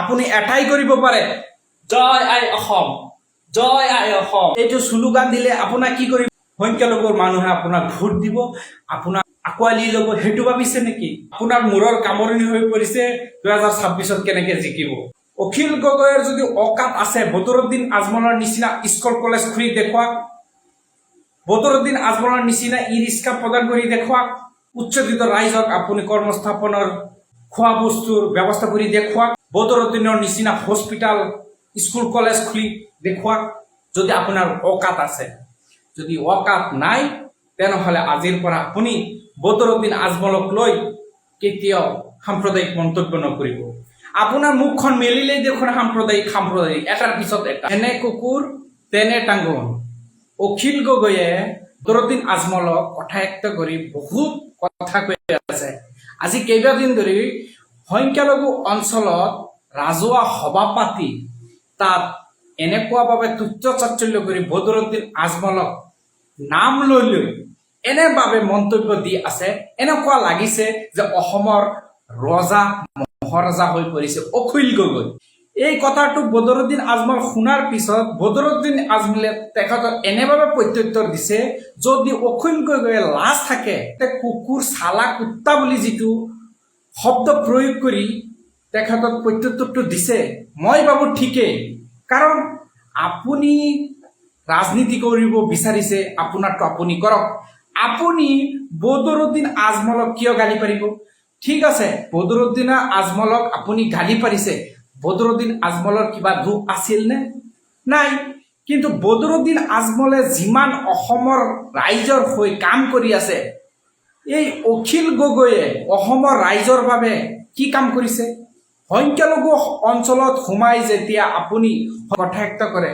আপুনি এটাই কৰিব পাৰে। জয় আই অসম, জয় আই অসম। এইটো শ্লোগান দিলে আপোনাক কি কৰিব? সংখ্যালঘুৰ মানুহে আপোনাক ভোট দিব, আপোনাক আঁকোৱালি ল'ব, সেইটো ভাবিছে নেকি? আপোনাৰ মূৰৰ কামৰণি হৈ পৰিছে, দুহেজাৰ ছাব্বিছত কেনেকে জিকিব? অখিল গগৈৰ যদি অকাত আছে, বদৰুদ্দিন আজমলৰ নিচিনা স্কুল কলেজ খুলি দেখুৱাওক বদৰুদ্দিন আজমলৰ নিচিনা ই ৰিক্সা প্ৰদান কৰি দেখুৱাওক উচ্চদিত ৰাইজক আপুনি কৰ্মস্থাপনৰ খোৱা বস্তুৰ ব্যৱস্থা কৰি দেখুৱাওক বদৰুদ্দিনৰ নিচিনা হস্পিটাল স্কুল কলেজ খুলি দেখুৱাওক যদি আপোনাৰ অকাত আছে। যদি অকাত নাই, তেনেহ'লে আজিৰ পৰা আপুনি বদৰুদ্দিন আজমলক লৈ কেতিয়াও সাম্প্ৰদায়িক মন্তব্য নকৰিব। আপোনাৰ মুখখন মেলিলেই দেখোন সাম্প্ৰদায়িক সাম্প্ৰদায়িক। এটাৰ পিছত এটা। এনে কুকুৰ, তেনে টাংগন অখিল গগৈয়ে বদৰুদ্দিন আজমলক কথায়ত্ব কৰি বহুত কথা কৈ আছে। আজি কেইবাদিন ধৰি সংখ্যালঘু অঞ্চলত ৰাজহুৱা সভা পাতি তাত এনেকুৱাভাৱে তুচ্ছ চাঞ্চল্য কৰি বদৰুদ্দিন আজমলক নাম লৈ লৈ এনেভাৱে মন্তব্য দি আছে, এনেকুৱা লাগিছে যে অসমৰ ৰজা মহাৰজা হৈ পৰিছে অখিল গগৈ। এই কথাটো বদৰুদ্দিন আজমল শুনাৰ পিছত বদৰুদ্দিন আজমলে তেখেতক এনেভাৱে প্ৰত্যুত্তৰ দিছে, যদি অখিল গগৈয়ে লাজ থাকে, তে কুকুৰ চালা কুত্তা বুলি যিটো শব্দ প্ৰয়োগ কৰি তেখেতক প্ৰত্যুত্তৰটো দিছে। মই ভাবোঁ ঠিকেই, কাৰণ আপুনি ৰাজনীতি কৰিব বিচাৰিছে, আপোনাৰটো আপুনি কৰক। আপুনি বদৰুদ্দিন আজমলক কিয় গালি পাৰিব? ঠিক আছে, বদৰুদ্দিন আজমলক আপুনি গালি পাৰিছে বদৰুদ্দিন আজমলৰ কিবা দুখ আছিল নে? নাই। কিন্তু বদৰুদ্দিন আজমলে যিমান অসমৰ ৰাইজৰ হৈ কাম কৰি আছে, এই অখিল গগৈয়ে অসমৰ ৰাইজৰ বাবে কি কাম কৰিছে? সংখ্যালঘু অঞ্চলত সোমাই যেতিয়া আপুনি কথায়ত্ব কৰে,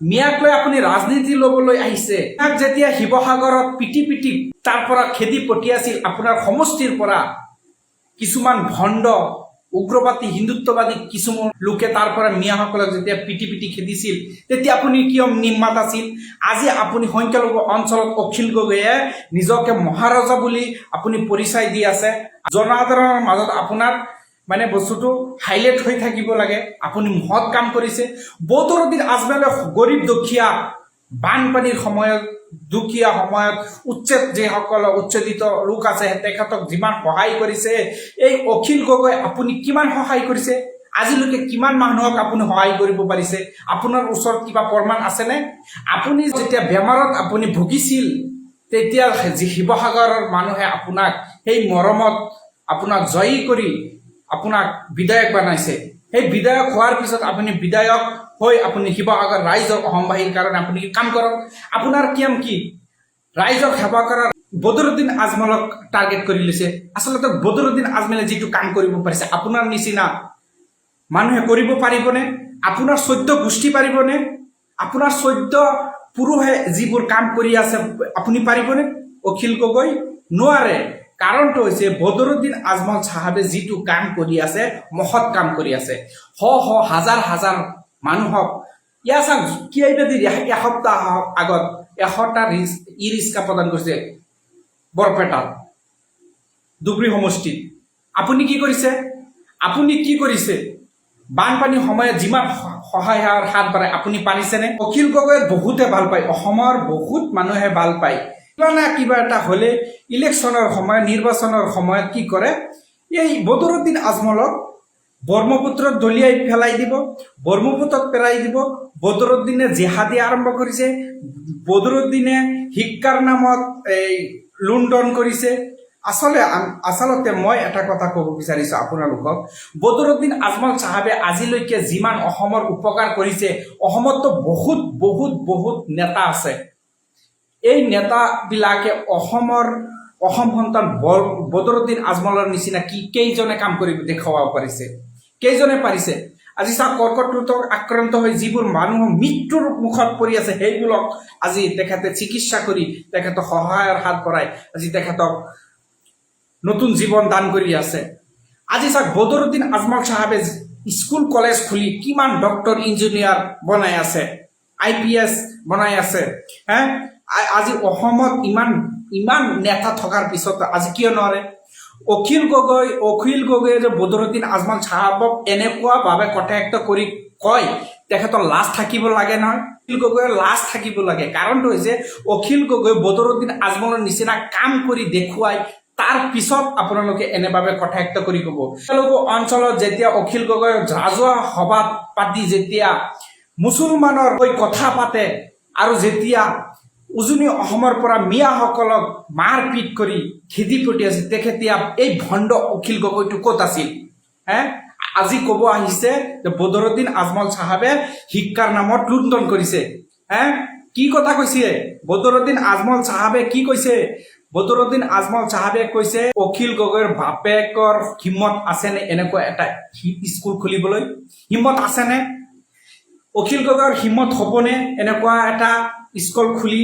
মিয়াক লৈ আপুনি ৰাজনীতি ল'বলৈ আহিছে, মিয়াক যেতিয়া শিৱসাগৰত পিটি পিটি তাৰ পৰা খেদি পঠিয়াইছিল, আপোনাৰ সমষ্টিৰ পৰা কিছুমান ভণ্ড উগ্ৰবাদী হিন্দুত্ববাদী কিছুমান লোকে তাৰ পৰা মিয়াসকলক যেতিয়া পিটি পিটি খেদিছিল, তেতিয়া আপুনি কিয় নিৰ্মাত আছিল আজি আপুনি সংখ্যালঘু অঞ্চলত অখিল গগৈয়ে নিজকে মহাৰজা বুলি আপুনি পৰিচয় দি আছে। জনসাধাৰণৰ মাজত আপোনাৰ মানে বস্তুটো হাইলাইট হৈ থাকিব লাগে। আপুনি মহৎ কাম কৰিছে। বদৰুদ্দিন আজমেলে গৰীব দুখীয়া বানপানীৰ সময়ত দুখীয়া সময়ত উচ্ছেদ যিসকল উচ্ছেদিত লোক আছে তেখেতক যিমান সহায় কৰিছে এই অখিল গগৈ আপুনি কিমান সহায় কৰিছে? আজিলৈকে কিমান মানুহক আপুনি সহায় কৰিব পাৰিছে? আপোনাৰ ওচৰত কিবা প্ৰমাণ আছেনে? আপুনি যেতিয়া বেমাৰত আপুনি ভুগিছিল তেতিয়া যি শিৱসাগৰৰ মানুহে আপোনাক সেই মৰমত আপোনাক জয়ী কৰি আপোনাক বিধায়ক বনাইছে। সেই বিধায়ক হোৱাৰ পিছত আপুনি বিধায়ক হৈ আপুনি শিৱসাগৰ ৰাইজৰ অসমবাসীৰ কাৰণে আপুনি কাম কৰক? আপোনাৰ কিয়ম কি? ৰাইজক সেৱা কৰাৰ বদৰুদ্দিন আজমলক টাৰ্গেট কৰি লৈছে। আচলতে বদৰুদ্দিন আজমলে যিটো কাম কৰিব পাৰিছে, আপোনাৰ নিচিনা মানুহে কৰিব পাৰিবনে? আপোনাৰ চৈধ্য গোষ্ঠী পাৰিবনে? আপোনাৰ চৈধ্য পুৰুষে যিবোৰ কাম কৰি আছে, আপুনি পাৰিবনে? অখিল গগৈ নোৱাৰে। কাৰণটো হৈছে বদৰুদ্দিন আজমল চাহাবে যিটো কাম কৰি আছে, মহৎ কাম কৰি আছে। শ শ হাজাৰ হাজাৰ মানুহক ইয়াৰ চাওক কেইবাদিন এসপ্তাহ আগত, এশটা ই ৰিক্সা প্ৰদান কৰিছে বৰপেটাত ধুবুৰী সমষ্টিত। আপুনি কি কৰিছে? আপুনি কি কৰিছে? বানপানীৰ সময়ত যিমান সহায় হাত বাঢ়ায় আপুনি পাৰিছেনে? অখিল গগৈক বহুতে ভালো পায়। অসমৰ বহুত মানুহে ভালো পায়। কিবা না কিবা এটা হ'লে ইলেকশ্যনৰ সময়ত, নিৰ্বাচনৰ সময়ত কি কৰে? এই বদৰুদ্দিন আজমলক ব্ৰহ্মপুত্ৰত দলিয়াই পেলাই দিব, ব্ৰহ্মপুত্ৰত পেলাই দিব, বদৰুদ্দিনে জেহাদী আৰম্ভ কৰিছে, বদৰুদ্দিনে শিক্ষাৰ নামত এই লুণ্ঠন কৰিছে। আম- আচলতে মই এটা কথা ক'ব বিচাৰিছোঁ আপোনালোকক, বদৰুদ্দিন আজমল চাহাবে আজিলৈকে যিমান অসমৰ উপকাৰ কৰিছে বহুত বহুত বহুত নেতা আছে। এই নেতাবিলাকে অসমৰ অসম সন্তান বদৰুদ্দিন আজমলৰ নিচিনা কি কেইজনে কাম কৰি দেখুৱাব পাৰিছে? কেইজনে পাৰিছে? আজি চাওক, কৰ্কট ৰোগত আক্ৰান্ত হৈ যিবোৰ মানুহ মৃত্যুৰ মুখত পৰি আছে, সেইবোৰক আজি তেখেতে চিকিৎসা কৰি তেখেতক সহায়ৰ হাত বঢ়াই আজি তেখেতক নতুন জীৱন দান কৰি আছে। আজি চাওক, বদৰুদ্দিন আজমল চাহাবে স্কুল, কলেজ খুলি কিমান ডক্তৰ ইঞ্জিনিয়াৰ বনাই আছে, আই পি এছ বনাই আছে, হে? আজি অসমত ইমান ইমান নেতা থকাৰ পিছত আজি কিয় নোৱাৰে? অখিল গগৈ, অখিল গগৈয়ে যে বদৰুদ্দিন আজমল চাহাবক এনেকুৱাভাৱে কটায়ক্ত কৰি কয়, তেখেতৰ লাজ থাকিব লাগে নহয়। অখিল গগৈৰ লাজ থাকিব লাগে। কাৰণটো হৈছে, অখিল গগৈ বদৰুদ্দিন আজমলৰ নিচিনা কাম কৰি দেখুৱাই তাৰ পিছত আপোনালোকে এনেভাৱে কটায়ক্ত কৰি ক'ব। তেওঁলোকৰ অঞ্চলত যেতিয়া অখিল গগৈ ৰাজহুৱা সভা পাতি যেতিয়া মুছলমানৰ কথা পাতে আৰু যেতিয়া উজনি অসমৰ পৰা মিয়াসকলক মাৰপিট কৰি খেদি পঠিয়াইছিল তেখেতিয়া এই ভণ্ড অখিল গগৈটো ক'ত আছিল? হে? আজি ক'ব আহিছে যে বদৰুদ্দিন আজমল চাহাবে শিক্ষাৰ নামত লুণ্ঠন কৰিছে। হে? কি কথা কৈছে? বদৰুদ্দিন আজমল চাহাবে কি কৈছে? বদৰুদ্দিন আজমল চাহাবে কৈছে, অখিল গগৈৰ বাপেকৰ হিম্মত আছেনে? এনেকুৱা এটা স্কুল খুলিবলৈ। হিম্মত আছেনে? অখিল গগৈৰ হিম্মত হ'বনে? এনেকুৱা এটা স্কুল খুলি।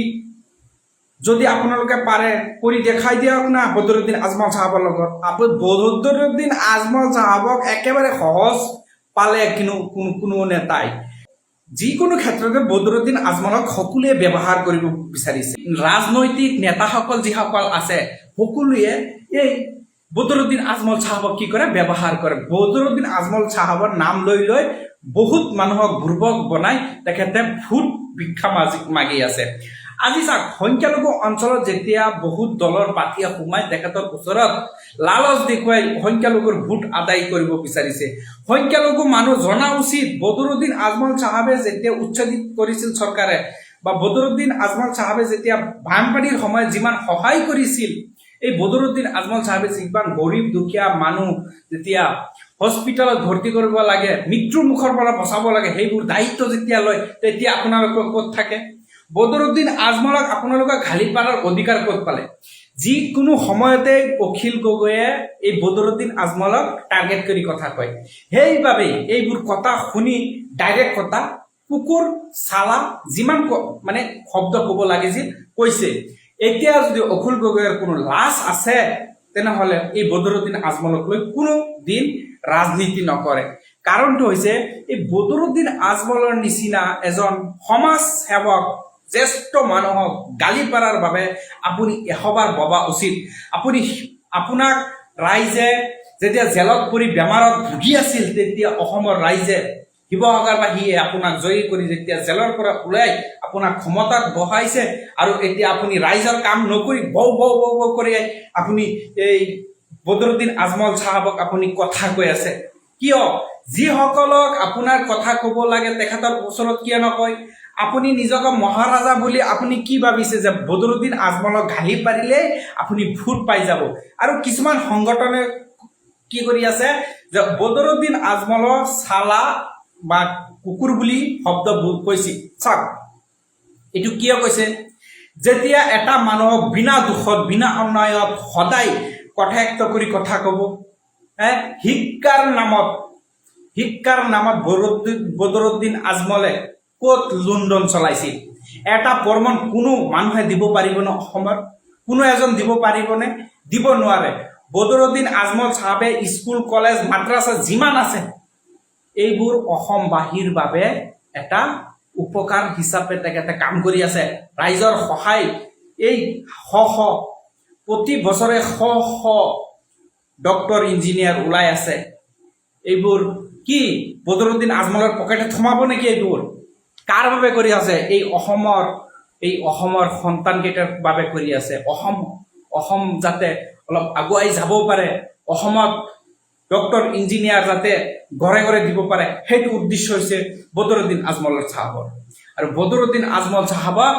যদি আপোনালোকে পাৰে, কৰি দেখাই দিয়ক না বদৰুদ্দিন আজমল চাহাবৰ লগত। আপুনি আজমল চাহাবক একেবাৰে সহজ পালে কিন্তু কোনো কোনো নেতাই। যিকোনো ক্ষেত্ৰতে বদৰুদ্দিন আজমলক সকলোৱে ব্যৱহাৰ কৰিব বিচাৰিছে। ৰাজনৈতিক নেতাসকল যিসকল আছে, সকলোৱে এই বদৰুদ্দিন আজমল চাহাবক কি কৰে? ব্যৱহাৰ কৰে। বদৰুদ্দিন আজমল চাহাবৰ নাম লৈ লৈ বহুত মানুহক বুৰ্বক বনাই তেখেতে ভোট ভিক্ষা মাজি মাগি আছে। আজি চাওক, সংখ্যালঘু অঞ্চলত যেতিয়া বহুত দলৰ পাৰ্টীয়ে সোমাই তেখেতৰ ওচৰত লালচ দেখুৱাই সংখ্যালঘুৰ ভোট আদায় কৰিব বিচাৰিছে। সংখ্যালঘু মানুহ জনা উচিত, বদৰুদ্দিন আজমল চাহাবে যেতিয়া উচ্ছেদিত কৰিছিল চৰকাৰে বা বদৰুদ্দিন আজমল চাহাবে যেতিয়া বানপানীৰ সময়ত যিমান সহায় কৰিছিল এই বদৰুদ্দিন আজমল চাহাবে যিমান গৰীব, দুখীয়া মানুহ যেতিয়া হস্পিটেলত ভৰ্তি কৰিব লাগে, মৃত্যুৰ মুখৰ পৰা বচাব লাগে, সেইবোৰ দায়িত্ব যেতিয়া লয়, তেতিয়া আপোনালোকে ক'ত থাকে? বদৰুদ্দিন আজমলক আপোনালোকে ঘালি পাৰাৰ অধিকাৰ ক'ত পালে? যিকোনো সময়তে অখিল গগৈয়ে এই বদৰুদ্দিন আজমলক টাৰ্গেট কৰি কথা কয়। সেইবাবেই এইবোৰ কথা শুনি ডাইৰেক্ট কথা কুকুৰ, চালা, যিমান মানে শব্দ ক'ব লাগিছিল, কৈছে। এতিয়া যদি অখিল গগৈৰ কোনো লাজ আছে, তেনেহ'লে এই বদৰুদ্দিন আজমলক লৈ কোনো দিন ৰাজনীতি নকৰে। কাৰণটো হৈছে, এই বদৰুদ্দিন আজমলৰ নিচিনা এজন সমাজ সেৱক, জ্যেষ্ঠ মানুহক গালি পাৰাৰ বাবে আপুনি এশবাৰ ভবা উচিত। আপুনি আপোনাক ৰাইজে যেতিয়া জেলত পৰি বেমাৰত ভুগি আছিল, তেতিয়া অসমৰ ৰাইজে শিৱসাগৰবাসীয়ে আপোনাক জয়ী কৰি যেতিয়া জেলৰ পৰা ওলাই আপোনাক ক্ষমতাত বহাইছে আৰু এতিয়া আপুনি ৰাইজৰ কাম নকৰি বৌ বৌ বৌ বৌ কৰি আপুনি এই বদৰুদ্দিন আজমল চাহাবক আপুনি কথা কৈ আছে। কিয়? যিসকলক আপোনাৰ কথা ক'ব লাগে তেখেতৰ ওচৰত কিয় নকয়? আপুনি নিজকে মহাৰাজা বুলি আপুনি কি ভাবিছে যে বদৰুদ্দিন আজমলক গালি পাৰিলেই আপুনি ভোট পাই যাব? আৰু কিছুমান সংগঠনে কি কৰি আছে যে বদৰুদ্দিন আজমলৰ চালা বা কুকুৰ বুলি শব্দ কৈছিল চাওক। এইটো কিয় কৈছে? যেতিয়া এটা মানুহক বিনা দুখত, বিনা অন্যায়ত সদায় কটায়ক্ত কৰি কথা ক'ব শিক্ষাৰ নামত শিক্ষাৰ নামত বদৰুদ্দিন বদৰুদ্দিন আজমলে ক'ত লুণ্ডন চলাইছিল? এটা প্ৰমাণ কোনো মানুহে দিব পাৰিবনে অসমত কোনো এজন দিব পাৰিবনে? দিব নোৱাৰে। বদৰুদ্দিন আজমল চাহাবে স্কুল, কলেজ, মাদ্ৰাছা যিমান আছে, এইবোৰ অসমবাসীৰ বাবে এটা উপকাৰ হিচাপে তেখেতে কাম কৰি আছে। ৰাইজৰ সহায়, এই শ শ, প্ৰতি বছৰে শ শ ডক্তৰ ইঞ্জিনিয়াৰ ওলাই আছে। এইবোৰ কি বদৰুদ্দিন আজমলৰ পকেটত সোমাব নেকি এইবোৰ? কাৰ বাবে কৰি আছে? এই অসমৰ এই অসমৰ সন্তানকেইটাৰ বাবে কৰি আছে। অসম অসম যাতে অলপ আগুৱাই যাব পাৰে। অসমত ডক্তৰ ইঞ্জিনিয়াৰ যাতে ঘৰে ঘৰে দিব পাৰে, সেইটো উদ্দেশ্য হৈছে বদৰুদ্দিন আজমলৰ চাহাবৰ। আৰু বদৰুদ্দিন আজমল চাহাবক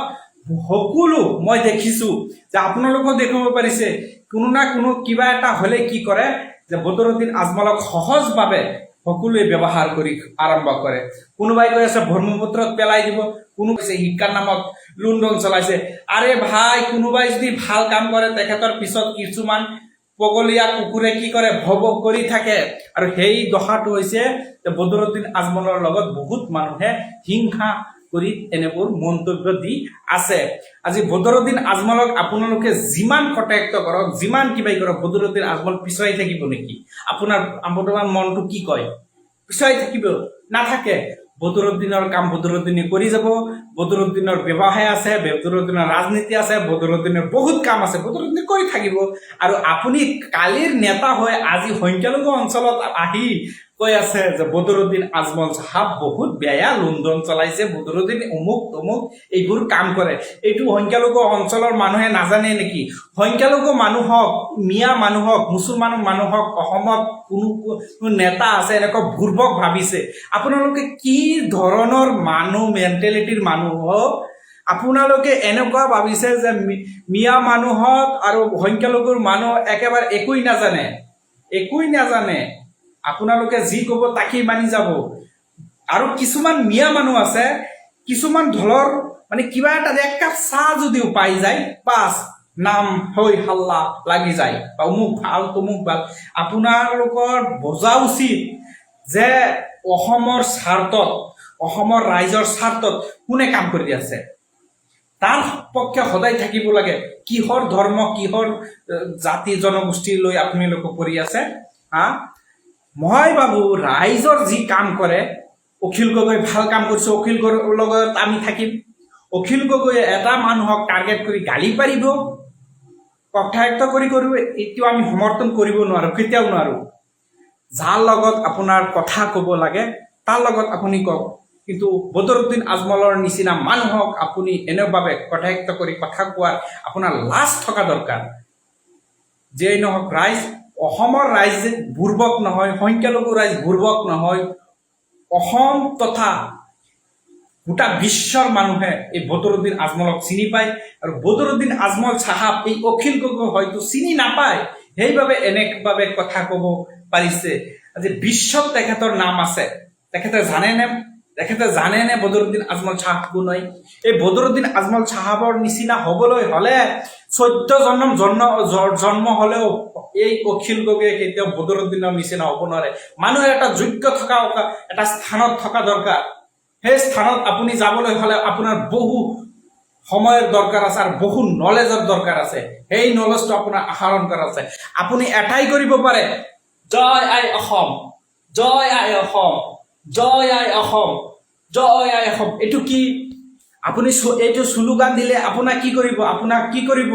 সকলো মই দেখিছো যে আপোনালোকেও দেখিব পাৰিছে, কোনো না কোনো কিবা এটা হ'লে কি কৰে, যে বদৰুদ্দিন আজমলক সহজভাৱে সকলোৱে ব্যৱহাৰ কৰি আৰম্ভ কৰে। কোনোবাই কৈ আছে, ব্ৰহ্মপুত্ৰত পেলাই দিব কোনো কৈছে শিক্ষাৰ নামত লুণ্ডন চলাইছে আৰে ভাই, কোনোবাই যদি ভালো কাম কৰে, তেখেতৰ পিছত কিছুমান পগলীয়া কুকুৰে কি কৰে ভৱ কৰি থাকে। আৰু সেই দশাটো হৈছে যে বদৰুদ্দিন আজমলৰ লগত বহুত মানুহে হিংসা কৰি এনেবোৰ মন্তব্য দি আছে। আজি বদৰুদ্দিন আজমলক আপোনালোকে যিমান কটায়ক্ত কৰক, যিমান কিবাই কৰক, বদৰুদ্দিন আজমল পিছুৱাই থাকিব নেকি? আপোনাৰ বৰ্তমান মনটো কি কয়? পিছুৱাই থাকিব, নাথাকে। বদৰুদ্দিনৰ কাম বদরুদ্দিনে করে যাব বদরুদ্দিনের ব্যৱসায় আছে বদরুদ্দিনের রাজনীতি আছে বদরুদ্দিনের বহুত কাম আছে, বদরুদ্দিন কৰি থাকিব। আৰু আপুনি কালিৰ নেতা হৈ আজি সংখ্যালঘু অঞ্চলত আহি কৈ আছে যে বদৰুদ্দিন আজমল চাহাব বহুত বেয়া লুণ্ঠন চলাইছে বদৰুদ্দিন অমুক তমুক এইবোৰ কাম কৰে। এইটো সংখ্যালঘু অঞ্চলৰ মানুহে নাজানে নেকি? সংখ্যালঘু মানুহক, মিয়া মানুহক, মুছলমান মানুহক অসমত কোনো নেতা আছে এনেকুৱা ভূৰ্বক ভাবিছে। আপোনালোকে কি ধৰণৰ মানুহ মেণ্টেলিটিৰ মানুহ আপোনালোকে এনেকুৱা ভাবিছে যে মিয়া মানুহত আৰু সংখ্যালঘুৰ মানুহ একেবাৰে একোৱেই নাজানে। একোৱেই নাজানে। আপোনালোকে যি ক'ব তাকেই মানি যাব। আৰু কিছুমান মিয়া মানুহ আছে, কিছুমান দলৰ মানে কিবা এটা এক কাপ চাহ যদিও পাই যায় পাছ নাম হৈ হাল্লা লাগি যায়। বা অমুক ভালো, তমুক ভালো। আপোনালোকৰ বজা উচিত যে অসমৰ স্বাৰ্থত, অসমৰ ৰাইজৰ স্বাৰ্থত কোনে কাম কৰি আছে? তাৰ পক্ষে সদায় থাকিব লাগে। কিহৰ ধৰ্ম, কিহৰ জাতি, জনগোষ্ঠী লৈ আপোনালোকে কৰি আছে, হা? মই ভাবো ৰাইজৰ যি কাম কৰে, অখিল গগৈ ভালো কাম কৰিছে, অখিল লগত আমি থাকিম। অখিল গগৈয়ে এটা মানুহক টাৰ্গেট কৰি গালি পাৰিব কটায়ত্ব কৰি কৰিব এইটো আমি সমৰ্থন কৰিব নোৱাৰো, কেতিয়াও নোৱাৰো। যাৰ লগত আপোনাৰ কথা ক'ব লাগে, তাৰ লগত আপুনি কওক। কিন্তু বদৰুদ্দিন আজমলৰ নিচিনা মানুহক আপুনি এনেভাৱে কটায়ত্ব কৰি কথা কোৱাৰ আপোনাৰ লাজ থকা দৰকাৰ। যিয়েই নহওক, ৰাইজ অসমৰ ৰাইজ বুৰ্বক নহয়, সংখ্যালঘু ৰাইজ বুৰ্বক নহয়, অসম তথা গোটা বিশ্বৰ মানুহে এই বদৰুদ্দিন আজমলক চিনি পায় আৰু বদৰুদ্দিন আজমল চাহাব এই অখিল গগৈ হয়তো চিনি নাপায়, সেইবাবে এনেভাৱে কথা ক'ব পাৰিছে। আজি বিশ্বত তেখেতৰ নাম আছে। তেখেতে জানেনে? তেখেতে জানেনে বদৰুদ্দিন আজমল চাহাব কোন এই বদৰুদ্দিন আজমল চাহাবৰ নিচিনা হ'বলৈ হ'লে চৈধ্য জন্ম জন্ম জন্ম হ'লেও এই অখিল গগৈয়ে কেতিয়াও বদৰুদ্দিনৰ নিচিনা হ'ব নোৱাৰে। মানুহৰ এটা যোগ্য থকা এটা স্থানত থকা দৰকাৰ। সেই স্থানত আপুনি যাবলৈ হ'লে আপোনাৰ বহু সময়ৰ দৰকাৰ আছে আৰু বহু নলেজৰ দৰকাৰ আছে। সেই নলেজটো আপোনাৰ আহৰণ কৰা আছে। আপুনি এটাই কৰিব পাৰে, জয় আই অসম, জয় আই অসম। জয় আই অসম জয় আই অসম। এইটো কি? আপুনি এইটো শ্লোগান দিলে আপোনাক কি কৰিব? আপোনাক কি কৰিব?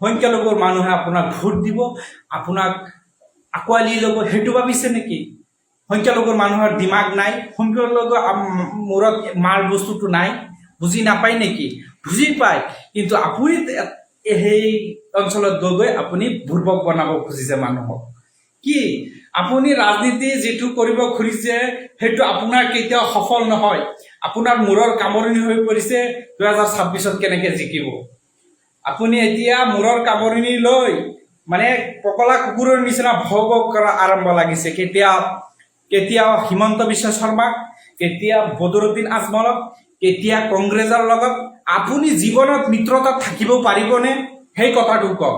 সংখ্যালঘুৰ মানুহে আপোনাক ভোট দিব, আপোনাক আঁকোৱালি ল'ব। সেইটো ভাবিছে নেকি? সংখ্যালঘুৰ মানুহৰ দিমাগ নাই সংখ্যালঘু মূৰত মাৰ বস্তুটো নাই। বুজি নাপায় নেকি? বুজি পায়, কিন্তু আপুনি সেই অঞ্চলত গৈ গৈ আপুনি বুৰ্বক বনাব খুজিছে মানুহক। কি? আপুনি ৰাজনীতি যিটো কৰিব খুজিছে, সেইটো আপোনাৰ কেতিয়াও সফল নহয়। আপোনাৰ মূৰৰ কামৰণি হৈ পৰিছে, দুহেজাৰ ছাব্বিছত কেনেকে জিকিব? আপুনি এতিয়া মূৰৰ কামৰণি লৈ মানে পকলা কুকুৰৰ নিচিনা ভৱ কৰা আৰম্ভ লাগিছে। কেতিয়া? কেতিয়া হিমন্ত বিশ্ব শৰ্মাক কেতিয়া বদৰুদ্দিন আজমলক? কেতিয়া কংগ্ৰেছৰ লগত? আপুনি জীৱনত মিত্ৰতাত থাকিব পাৰিবনে? সেই কথাটো কওক।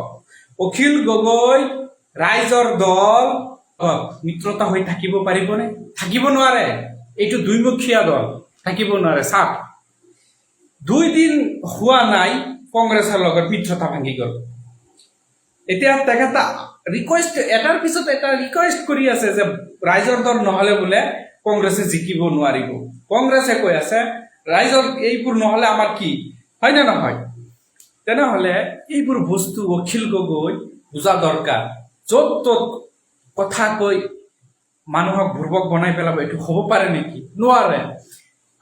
অখিল গগৈ ৰাইজৰ দল মিত্ৰতা হৈ থাকিব পাৰিবনে? থাকিব নোৱাৰে। এইটো দুইমুখীয়া দল। থাকিব নোৱাৰে। চাওক, দুই দিন হোৱা নাই, কংগ্ৰেছৰ লগত মিত্ৰতা ভাঙি গ'ল। এতিয়া তেখেতে ৰিকুৱেষ্ট এটাৰ পিছত এটা ৰিকুৱেষ্ট কৰি আছে যে ৰাইজৰ দল নহ'লে বোলে কংগ্ৰেছে জিকিব নোৱাৰিব। কংগ্ৰেছে কৈ আছে, ৰাইজৰ এইবোৰ নহ'লে আমাৰ কি? হয় নে নহয়? তেনেহ'লে এইবোৰ বস্তু অখিল গগৈ, বুজা দৰকাৰ। য'ত ত'ত কথা কৈ মানুহক বুৰ্বক বনাই পেলাব, এইটো হ'ব পাৰে নেকি? নোৱাৰে।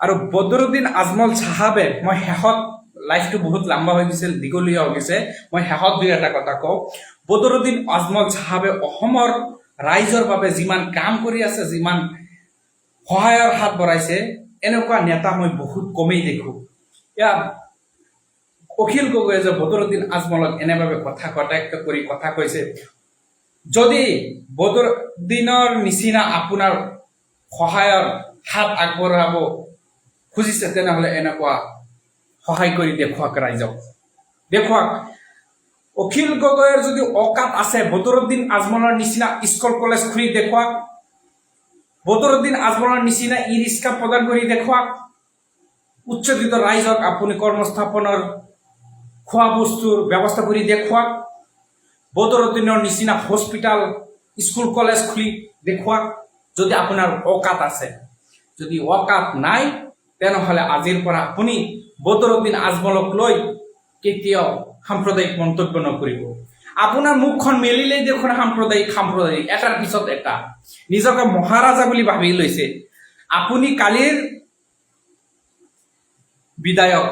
আৰু বদৰুদ্দিন আজমল চাহাবে, মই শেষত, লাইফটো বহুত লাম্বা হৈ গৈছিল, দীঘলীয়া হৈ গৈছে, মই শেষত দুই এটা কথা কওঁ। বদৰুদ্দিন আজমল চাহাবে অসমৰ ৰাইজৰ বাবে যিমান কাম কৰি আছে, যিমান সহায়ৰ হাত বঢ়াইছে, এনেকুৱা নেতা মই বহুত কমেই দেখোঁ। এয়া, অখিল গগৈয়ে যে বদৰুদ্দিন আজমলক এনেভাৱে কথা কটাক্ষ কৰি কথা কৈছে যদি বদৰুদ্দিনৰ নিচিনা আপোনাৰ সহায়ৰ হাত আগবঢ়াব খুজিছে, তেনেহ'লে এনেকুৱা সহায় কৰি দেখুৱাওক ৰাইজক। দেখুৱাওক অখিল গগৈৰ যদি অকাত আছে, বদৰুদ্দিন আজমলৰ নিচিনা স্কুল কলেজ খুলি দেখুৱাওক বদৰুদ্দিন আজমলৰ নিচিনা ই ৰিক্সা প্ৰদান কৰি দেখুৱাওক উচ্চতিত ৰাইজক আপুনি কৰ্মস্থাপনৰ খোৱা বস্তুৰ ব্যৱস্থা কৰি দেখুৱাওক বদৰুদ্দিনৰ নিচিনা হস্পিটাল স্কুল কলেজ খুলি দেখুৱাওক যদি আপোনাৰ অকাত আছে, যদি ৱাকাত নাই, তেনেহ'লে আজিৰ পৰা আপুনি বদৰুদ্দিন আজমলক লৈ কেতিয়াও সাম্প্ৰদায়িক মন্তব্য নকৰিব। আপোনাৰ মুখখন মেলিলেই দেখোন সাম্প্ৰদায়িক সাম্প্ৰদায়িক। এটাৰ পিছত এটা। নিজকে মহাৰাজা বুলি ভাবি লৈছে। আপুনি কালিৰ বিধায়ক।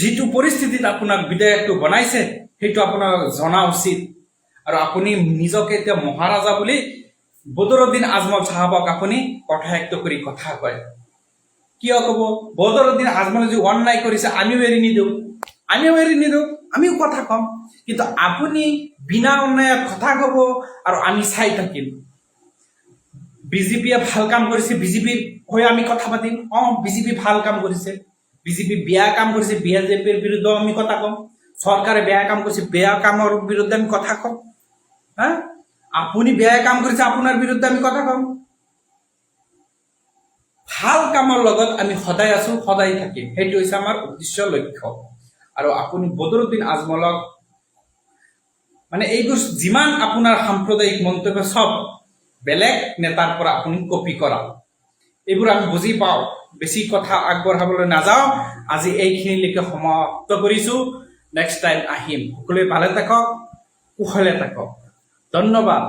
যিটো পৰিস্থিতিত আপোনাক বিধায়কটো বনাইছে সেইটো আপোনাক জনা উচিত। আৰু আপুনি নিজকে এতিয়া মহাৰাজা বুলি বদৰুদ্দিন আজমল চাহাবক আপুনি কথায়ক্ত কৰি কথা কয়। কিয় ক'ব? বদৰুদ্দিন আজমলে যি অন্যায় কৰিছে, আমিও এৰি নিদিওঁ। আমিও এৰি নিদিওঁ, আমিও কথা কম। কিন্তু আপুনি বিনা অন্যায়ত কথা ক'ব আৰু আমি চাই থাকিম। বিজেপিয়ে ভালো কাম কৰিছে বিজেপিৰ হৈ আমি কথা পাতিম। অঁ, বিজেপি ভালো কাম কৰিছে। বিজেপি বেয়া কাম কৰিছে বিজেপিৰ বিৰুদ্ধেও আমি কথা ক'ম। চৰকাৰে বেয়া কাম কৰিছে বেয়া কামৰ বিৰুদ্ধে আমি কথা ক'ম। হা আপুনি বেয়া কাম কৰিছে আপোনাৰ বিৰুদ্ধে আমি কথা ক'ম। ভালো কামৰ লগত আমি সদায় আছো, সদায় থাকিম। সেইটো হৈছে আমাৰ উদ্দেশ্য, লক্ষ্য। আৰু আপুনি বদৰুদ্দিন আজমলক মানে এইবোৰ যিমান আপোনাৰ সাম্প্ৰদায়িক মন্তব্য, চব বেলেগ নেতাৰ পৰা আপুনি কপি কৰা। এইবোৰ আমি বুজি পাওঁ। বেছি কথা আগবঢ়াবলৈ নাযাওঁ। আজি এইখিনিলৈকে সমাপ্ত কৰিছোঁ। নেক্সট টাইম আহিম সকলোৱে ভালে থাকক কুশলে থাকক। ধন্যবাদ।